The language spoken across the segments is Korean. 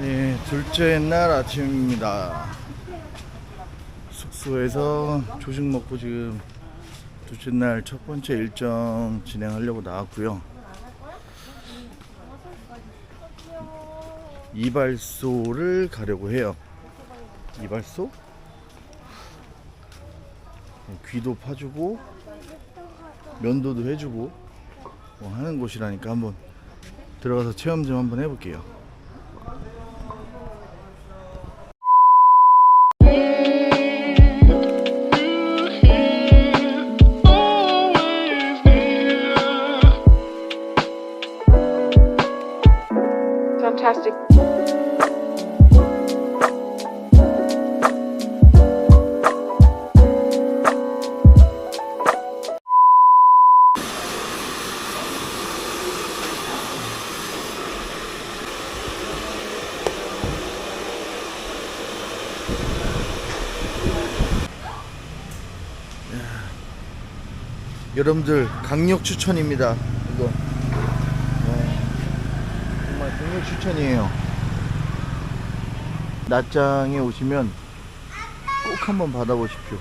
네, 둘째 날 아침입니다. 숙소에서 조식 먹고 지금 둘째 날 첫 번째 일정 진행하려고 나왔고요. 이발소를 가려고 해요. 이발소? 귀도 파주고 면도도 해주고 뭐 하는 곳이라니까 한번 들어가서 체험 좀 한번 해볼게요. Fantastic. 여러분들 강력 추천입니다. 이거 강력 추천이에요. 낮장에 오시면 꼭 한번 받아보십시오.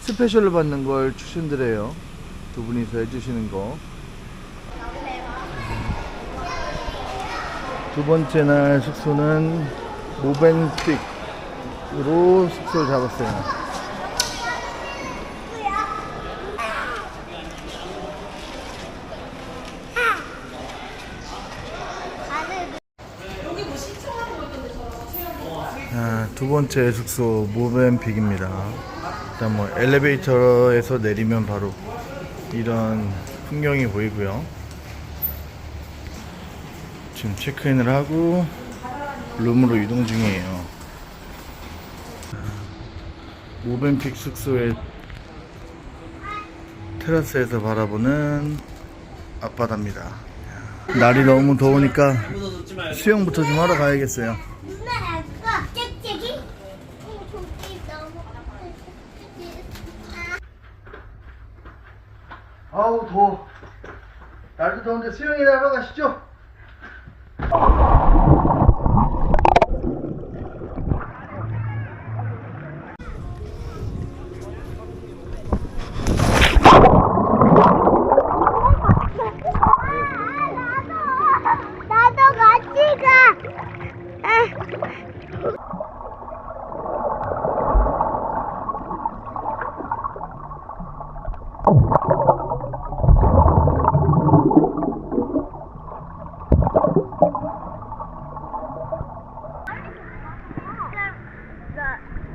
스페셜을 받는 걸 추천드려요. 두 분이서 해주시는 거. 두 번째 날 숙소는 모벤픽으로 숙소를 잡았어요. 아, 두 번째 숙소 모벤픽입니다. 일단 뭐 엘리베이터에서 내리면 바로 이런 풍경이 보이고요. 지금 체크인을 하고 룸으로 이동 중이에요. 아, 모벤픽 숙소의 테라스에서 바라보는 앞바다입니다. 날이 너무 더우니까 수영부터 좀 하러 가야겠어요. 누나 아까 짹짹이? 어, 저기 너무 아우 더워 날도 더운데 수영이나 하러 가시죠 나도 같이 가.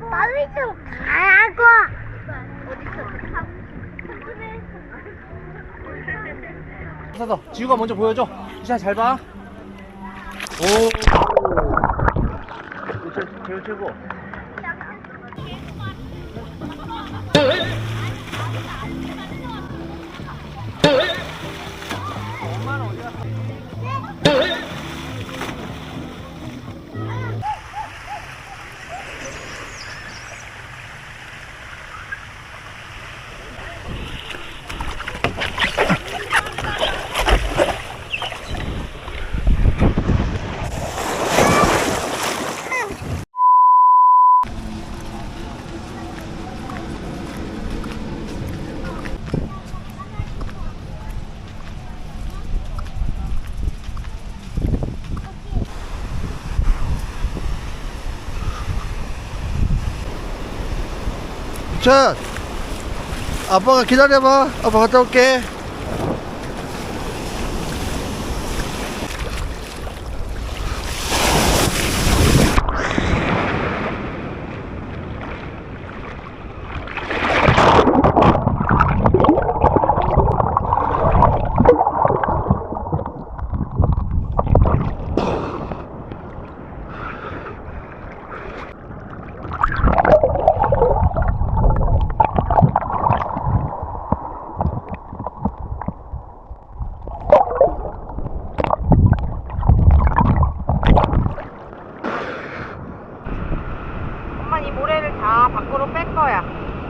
빨리 좀 가라고. 서서 지우가 먼저 보여줘. 시작 잘 봐. 오. 제일 최고 자 아빠가 기다려봐. 아빠 갔다 올게 엄마 이 모래를 다 밖으로 뺄 거야.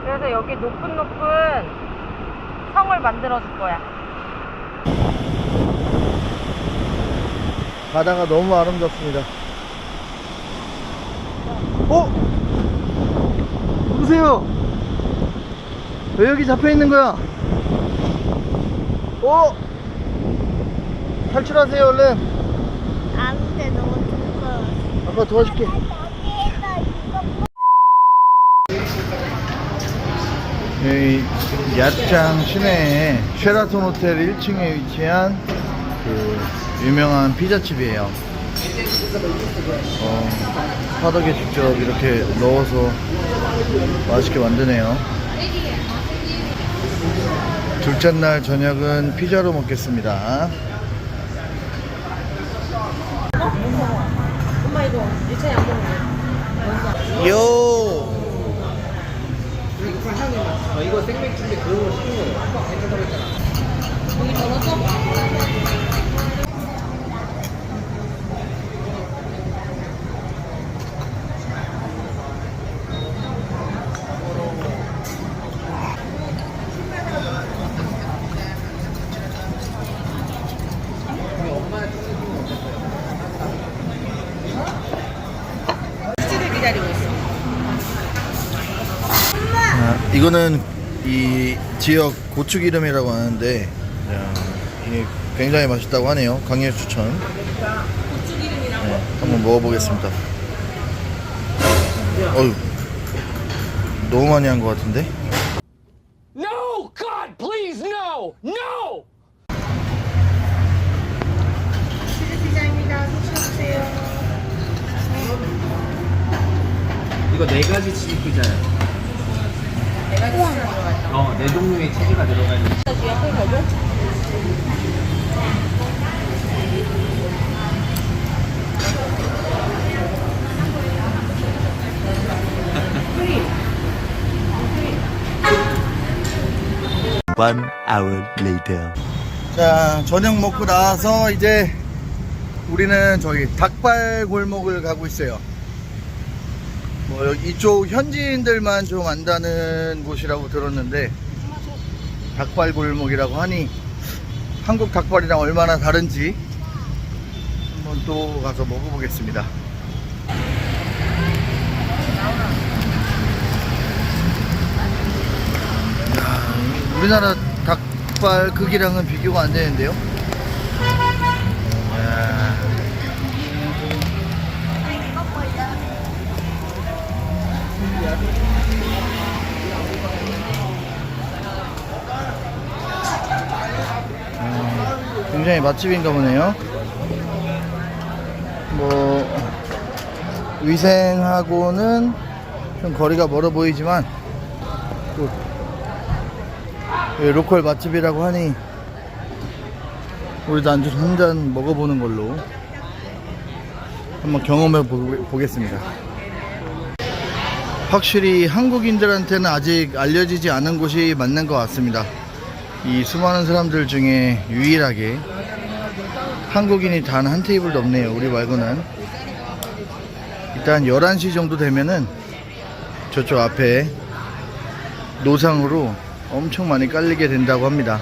그래서 여기 높은 높은 성을 만들어 줄 거야. 바다가 너무 아름답습니다. 어? 누구세요? 왜 여기 잡혀 있는 거야? 어? 탈출하세요 얼른. 아무데 너무 두꺼워. 아빠 도와줄게. 여기 야장 시내에 쉐라톤 호텔 1층에 위치한 그 유명한 피자집이에요. 어, 화덕에 직접 이렇게 넣어서 맛있게 만드네요. 둘째 날 저녁은 피자로 먹겠습니다. 엄마 이거 예찬이 안 먹네. 요! 이거는 이 지역 고추기름이라고 하는데 야, 이게 굉장히 맛있다고 하네요. 강력 추천. 네, 한번 먹어보겠습니다. 어유 너무 많이 한 것 같은데? No! God, please, no! No! 피자입니다. 이거 네 가지 치즈 피자야. 내가. 어, 네 종류의 치즈가 들어가 있는. One hour later. 자, 저녁 먹고 나와서 이제 우리는 저기 닭발 골목을 가고 있어요. 뭐 이쪽 현지인들만 좀 안다는 곳이라고 들었는데 닭발 골목이라고 하니 한국 닭발이랑 얼마나 다른지 한번 또 가서 먹어보겠습니다. 야, 우리나라 닭발 크기랑은 비교가 안 되는데요. 음, 굉장히 맛집인가 보네요. 뭐 위생하고는 좀 거리가 멀어 보이지만 또 예, 로컬 맛집이라고 하니 우리도 안주 한 잔 먹어보는 걸로 한번 경험해 보- 보겠습니다. 확실히 한국인들한테는 아직 알려지지 않은 곳이 맞는 것 같습니다. 이 수많은 사람들 중에 유일하게 한국인이 단 한 테이블도 없네요. 우리 말고는. 일단 11시 정도 되면은 저쪽 앞에 노상으로 엄청 많이 깔리게 된다고 합니다.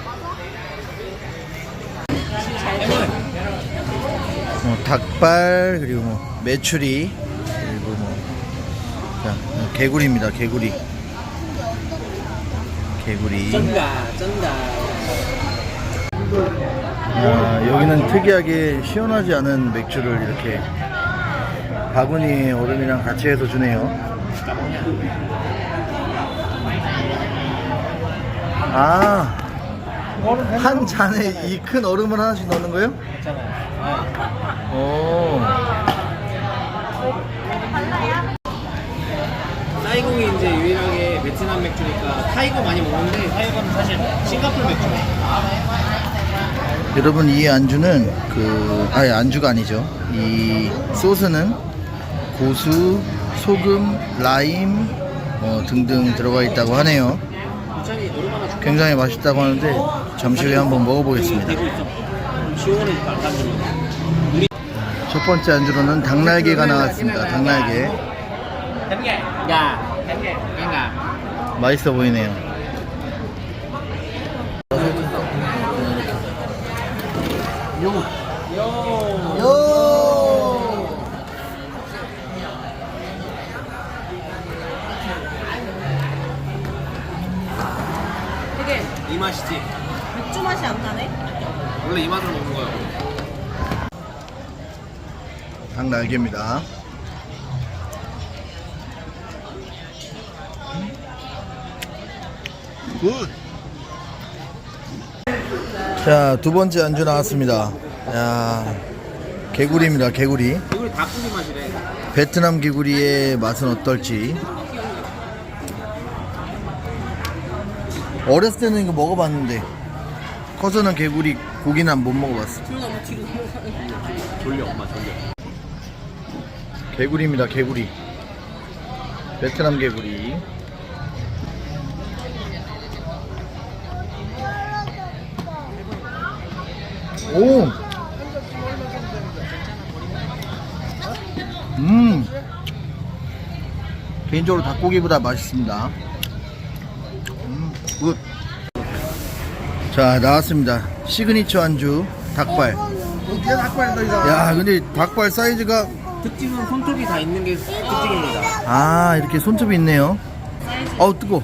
뭐 닭발 그리고 뭐 메추리 개구리입니다. 개구리. 개구리. 쩐다, 쩐다. 아, 여기는 특이하게 시원하지 않은 맥주를 이렇게 바구니에 얼음이랑 같이 해서 주네요. 아, 한 잔에 이 큰 얼음을 하나씩 넣는 거예요? 오, 사이공이 이제 유일하게 베트남 맥주니까 타이거 많이 먹는데 타이거는 사실 싱가포르 맥주예요. 여러분 이 안주는 그 아니 안주가 아니죠. 이 소스는 고수, 소금, 라임 어, 등등 들어가 있다고 하네요. 굉장히 맛있다고 하는데 잠시 후에 한번 먹어보겠습니다. 첫 번째 안주로는 닭날개가 나왔습니다. 닭날개 야. 음. 맛있어 보이네요. 요. 요. 요. 되게 이 맛이지. 맥주 맛이 안 나네. 원래 이 맛으로 먹는 거야. 닭 날개입니다. 굿. 자, 두 번째 안주 나왔습니다. 야, 개구리입니다, 개구리. 개구리 닭고기 맛이래. 베트남 개구리의 맛은 어떨지. 어렸을 때는 이거 먹어봤는데, 커서는 개구리 고기는 못 먹어봤어. 돌려, 엄마 돌려. 개구리입니다, 개구리. 베트남 개구리. 오! 음! 개인적으로 닭고기보다 맛있습니다. 음, 굿. 자, 나왔습니다. 시그니처 안주, 닭발. 야, 근데 닭발 사이즈가 특징은 손톱이 다 있는 게 특징입니다. 아 이렇게 손톱이 있네요 어우 뜨거